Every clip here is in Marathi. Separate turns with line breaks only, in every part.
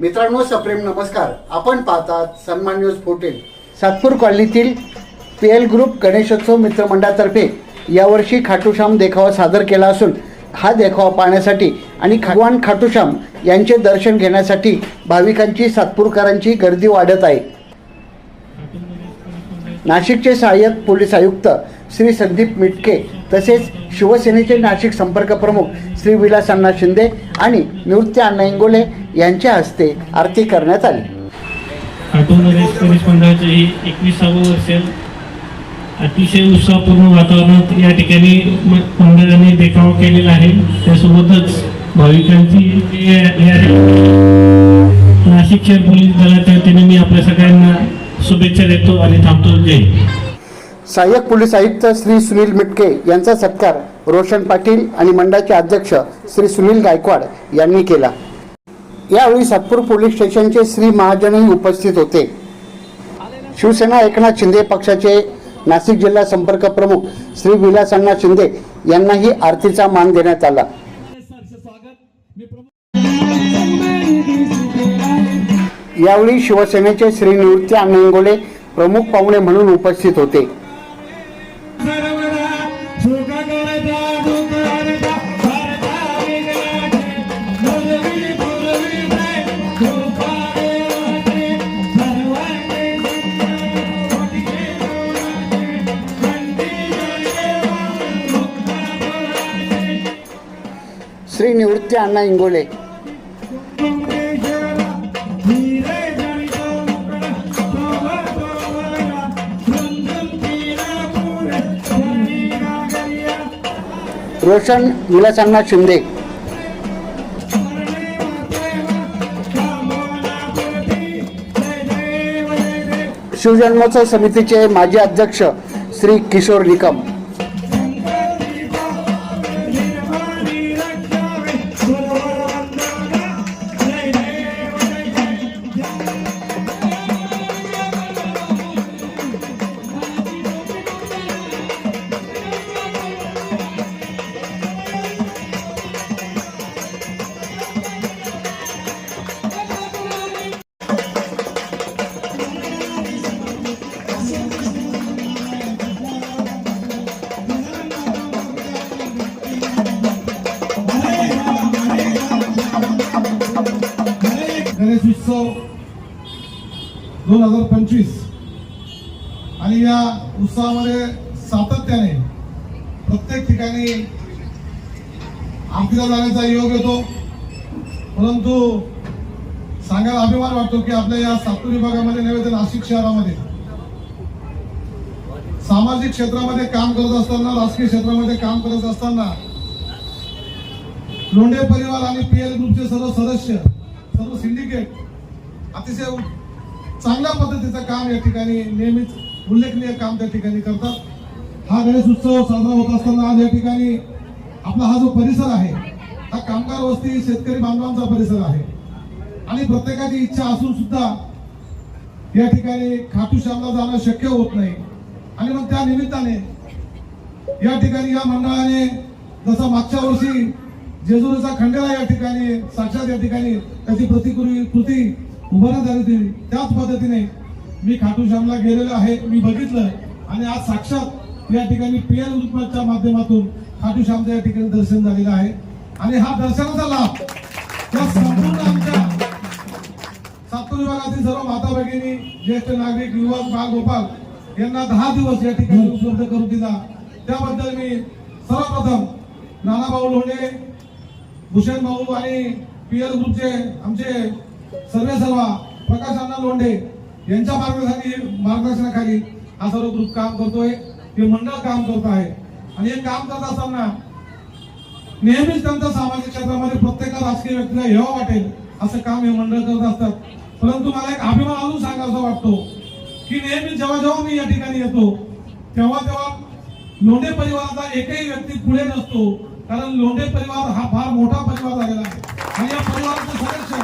मित्रांनो सप्रेम नमस्कार. आपण पाहतात सन्मान न्यूज फोर्टीन. सातपूर कॉलनीतील पी एल ग्रुप गणेशोत्सव मित्रमंडळातर्फे यावर्षी खाटूश्याम देखावा सादर केला असून हा देखावा पाहण्यासाठी आणि भगवान खाटूश्याम यांचे दर्शन घेण्यासाठी भाविकांची सातपूरकरांची गर्दी वाढत आहे. नाशिकचे सहाय्यक पोलीस आयुक्त श्री संदीप मिटके तसेच शिवसेनेचे नाशिक संपर्क प्रमुख श्री विलास अण्णा शिंदे आणि निवृत्ती अण्णा इंगोले यांच्या हस्ते आरती करण्यात आली.
एकविसावं वर्ष अतिशय उत्साहपूर्ण वातावरणात या ठिकाणी मंडळाने देखाव केलेला आहे. त्यासोबतच भाविकांची नाशिक शहर पोलीस दलाच्या वतीने मी आपल्या सगळ्यांना शुभेच्छा देतो आणि थांबतो. जय
सहाय्यक पोलीस आयुक्त श्री सुनील मिटके यांचा सत्कार रोशन पाटील आणि मंडळाचे अध्यक्ष श्री सुनील गायकवाड यांनी केला. यावेळी सातपूर पोलीस स्टेशनचे श्री महाजनही उपस्थित होते. शिवसेना एकनाथ शिंदे पक्षाचे नाशिक जिल्हा संपर्क प्रमुख श्री विलास अण्णा शिंदे यांनाही आरतीचा मान देण्यात आला. यावेळी शिवसेनेचे श्री निवृत्ती अण्णा प्रमुख पाहुणे म्हणून उपस्थित होते. आमचे अण्णा इंगोले रोशन विलासांना अण्णा शिंदे. शिवजन्मोत्सव समितीचे माजी अध्यक्ष श्री किशोर निकम.
आणि या उत्सवामध्ये सातत्याने प्रत्येक ठिकाणी आरतीला जाण्याचा योग येतो. परंतु सांगायला अभिमान वाटतो की आपल्या या सातूर विभागामध्ये नव्हे तर नाशिक शहरामध्ये. सामाजिक क्षेत्रामध्ये काम करत असताना राजकीय क्षेत्रामध्ये काम करत असताना लोंढे परिवार आणि पी एल ग्रुपचे सर्व सदस्य सर्व सिंडिकेट अतिशय चांगल्या पद्धतीचं काम या ठिकाणी नेहमीच उल्लेखनीय काम त्या ठिकाणी करतात. हा गणेश उत्सव साजरा होत असताना आज या ठिकाणी आपला हा जो परिसर आहे हा कामगार वस्ती शेतकरी बांधवांचा परिसर आहे. आणि प्रत्येकाची इच्छा असून सुद्धा या ठिकाणी खाटू श्यामला जाणं शक्य होत नाही. आणि मग त्या निमित्ताने या ठिकाणी या मंडळाने जसं मागच्या वर्षी जेजुरीचा खंडेला या ठिकाणी साक्षात या ठिकाणी त्याची प्रतिकृती कृती उभारण्यात आली होती त्याच पद्धतीने मी खाटूश्यामला गेलेलो आहे मी बघितलं. आणि आज साक्षात या ठिकाणी पी एल ग्रुपच्या माध्यमातून खाटूश्यामचं या ठिकाणी दर्शन झालेलं आहे. आणि हा दर्शनाचा लाभ या संपूर्ण आमच्या सातपूर विभागातील सर्व माता भगिनी ज्येष्ठ नागरिक युवक बाल गोपाल यांना दहा दिवस या ठिकाणी उपलब्ध करून दिला. त्याबद्दल मी सर्वप्रथम नानाभाऊ लोणे भूषण भाऊ आणि पी एल ग्रुपचे आमचे सर्वे सर्वा प्रकाश अण्णा लोंढे यांच्या मार्गदर्शनाखाली मार्गदर्शनाखाली हा सर्व ग्रुप काम करतोय. हे मंडळ काम करत आहे. आणि हे काम करत असताना नेहमीच त्यांचा सामाजिक क्षेत्रामध्ये प्रत्येक राजकीय व्यक्तीला हेवा वाटेल असं काम हे मंडळ करत असतात. परंतु मला एक अभिमान अजून सांगायचा वाटतो की नेहमी जेव्हा जेव्हा मी या ठिकाणी येतो तेव्हा तेव्हा लोंढे परिवाराचा एकही व्यक्ती पुढे नसतो. कारण लोंढे परिवार हा फार मोठा परिवार झालेला आहे. आणि या परिवाराचे सदस्य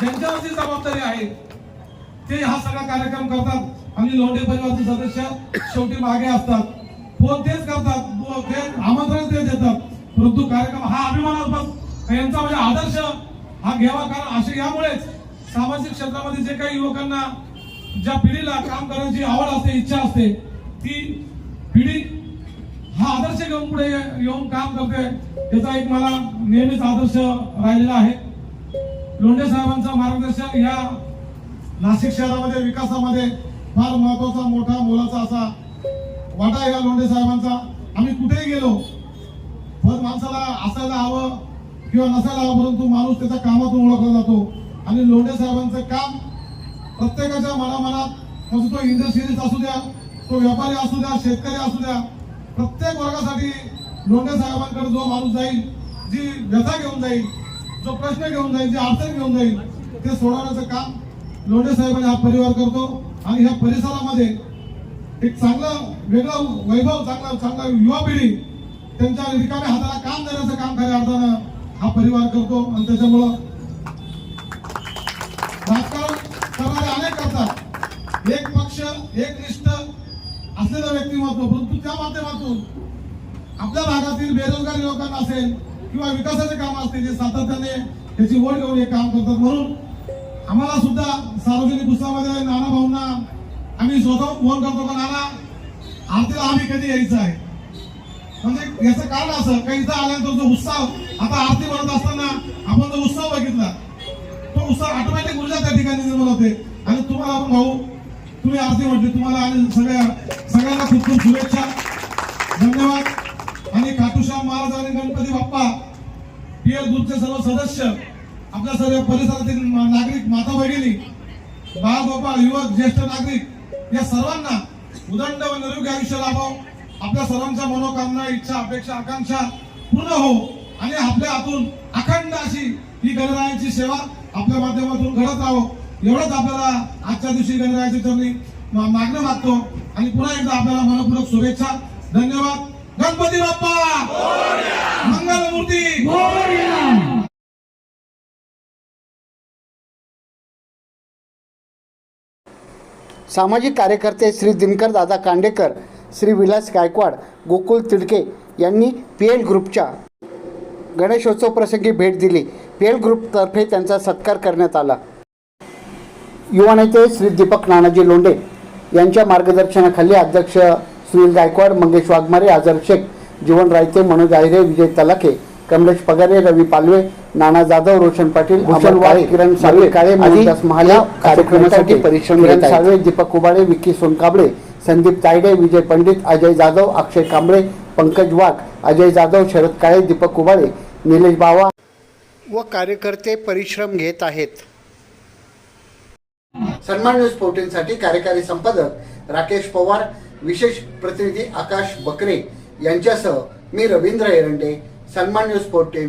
ज्यांच्यावरची जबाबदारी आहे ते हा सगळा कार्यक्रम करतात. आणि लोंढे परिवारचे सदस्य शेवटी मागे असतात. फोन तेच करतात. व ते आमंत्रण ते देतात. परंतु कार्यक्रम हा अभिमानास्पद. यांचा म्हणजे आदर्श हा घ्यावा कारण असे यामुळेच सामाजिक क्षेत्रामध्ये जे काही युवकांना ज्या पिढीला काम करण्याची आवड असते इच्छा असते ती पिढी हा आदर्श घेऊन पुढे येऊन काम करते. याचा एक मला नेहमीच आदर्श राहिलेला आहे. लोंढे साहेबांचं मार्गदर्शन या नाशिक शहरामध्ये विकासामध्ये फार महत्त्वाचा मोठा मोलाचा असा वाटा आहे या लोंढे साहेबांचा. आम्ही कुठेही गेलो पण माणसाला असायला हवं किंवा नसायला हवं परंतु माणूस त्याच्या कामातून ओळखला जातो. आणि लोंढे साहेबांचं काम प्रत्येकाच्या मनामनात म्हणजे तो इंडस्ट्रियलिस्ट असू द्या तो व्यापारी असू द्या शेतकरी असू द्या प्रत्येक वर्गासाठी लोंढे साहेबांकडे जो माणूस जाईल जी व्यथा घेऊन जाईल जो प्रश्न घेऊन जाईल जी अडचण घेऊन जाईल ते सोडवण्याचं काम लोंढे साहेबांनी हा परिवार करतो आणि ह्या परिसरामध्ये एक चांगला वेगळा वैभव चांगला चांगला युवा पिढी त्यांच्या रिकाम्या हाताला काम देण्याचं काम खऱ्या अर्थानं हा परिवार करतो. आणि त्याच्यामुळं राजकारण करणारे अनेक करतात. एक पक्ष एक निष्ठ असलेलं व्यक्तिमत्व परंतु त्या माध्यमातून आपल्या भागातील बेरोजगार युवकांना असेल किंवा विकासाचे काम असतील जे सातत्याने त्याची ओढ घेऊन हे काम करतात. म्हणून आम्हाला सुद्धा सार्वजनिक उत्सवामध्ये नाना भाऊंना आम्ही स्वतः फोन करतो का नाना आरतीला आम्ही कधी यायचं आहे? म्हणजे याचं कारण असं का इथं आल्यानंतर जो उत्साह आता आरती म्हणत असताना आपण जो उत्साह बघितला तो उत्साह ऑटोमॅटिक ऊर्जा त्या ठिकाणी निर्माण होते. आणि तुम्हाला आपण भाऊ तुम्ही आरती म्हटली तुम्हाला आणि सगळ्या सगळ्यांना खूप खूप शुभेच्छा. धन्यवाद. आणि खाटूश्याम महाराज आणि गणपती बाप्पा पीएल ग्रुपचे सर्व सदस्य आपल्या सर्व परिसरातील नागरिक माता बहिणी बाळ गोपाळ युवक ज्येष्ठ नागरिक या सर्वांना उदंड व निरोगी आयुष्य लाभो आपल्या सर्वांच्या मनोकामना इच्छा अपेक्षा आकांक्षा पूर्ण हो आणि आपल्या हातून अखंड अशी ही गणरायांची सेवा आपल्या माध्यमातून घडत राहो एवढंच आपल्याला आजच्या दिवशी गणरायाच्या चरणी मागणं मागतो. आणि पुन्हा एकदा आपल्याला मनपूर्वक शुभेच्छा. धन्यवाद. गणपती बाप्पा! मंगलमूर्ती!
सामाजिक कार्यकर्ते श्री दिनकर दादा कांडेकर श्री विलास गायकवाड गोकुल तिडके यांनी पी एल ग्रुपच्या गणेशोत्सव प्रसंगी भेट दिली. पी एल ग्रुपतर्फे त्यांचा सत्कार करण्यात आला. युवा नेते श्री दीपक नानाजी लोंढे यांच्या मार्गदर्शनाखाली अध्यक्ष सुनील गायकवाड मंगेश वाघमारे आझर शेख जीवन रायते मनोज आहिरे विजय तलाखे कमलेश पगारे रवी पालवे नाना जाधव रोशन पाटील भूषण वाळे किरण साळवे काळे मोहनदास महाले कार्यक्रमासाठी परिश्रम किरण साळवे दीपक कुबाळे विकी सोनकाबळे संदीप तायडे विजय पंडित अजय जाधव अक्षय कांबळे पंकज वाघ अजय जाधव शरद काळे दीपक कुबाळे निलेश बावा. व कार्यकर्ते परिश्रम घेत आहेत. सन्मान न्यूज फोर्टीनसाठी कार्यकारी संपादक राकेश पवार विशेष प्रतिनिधी आकाश बकरे यांच्यासह मी रवींद्र एरंडे सन्मान न्यूज फोर्टीन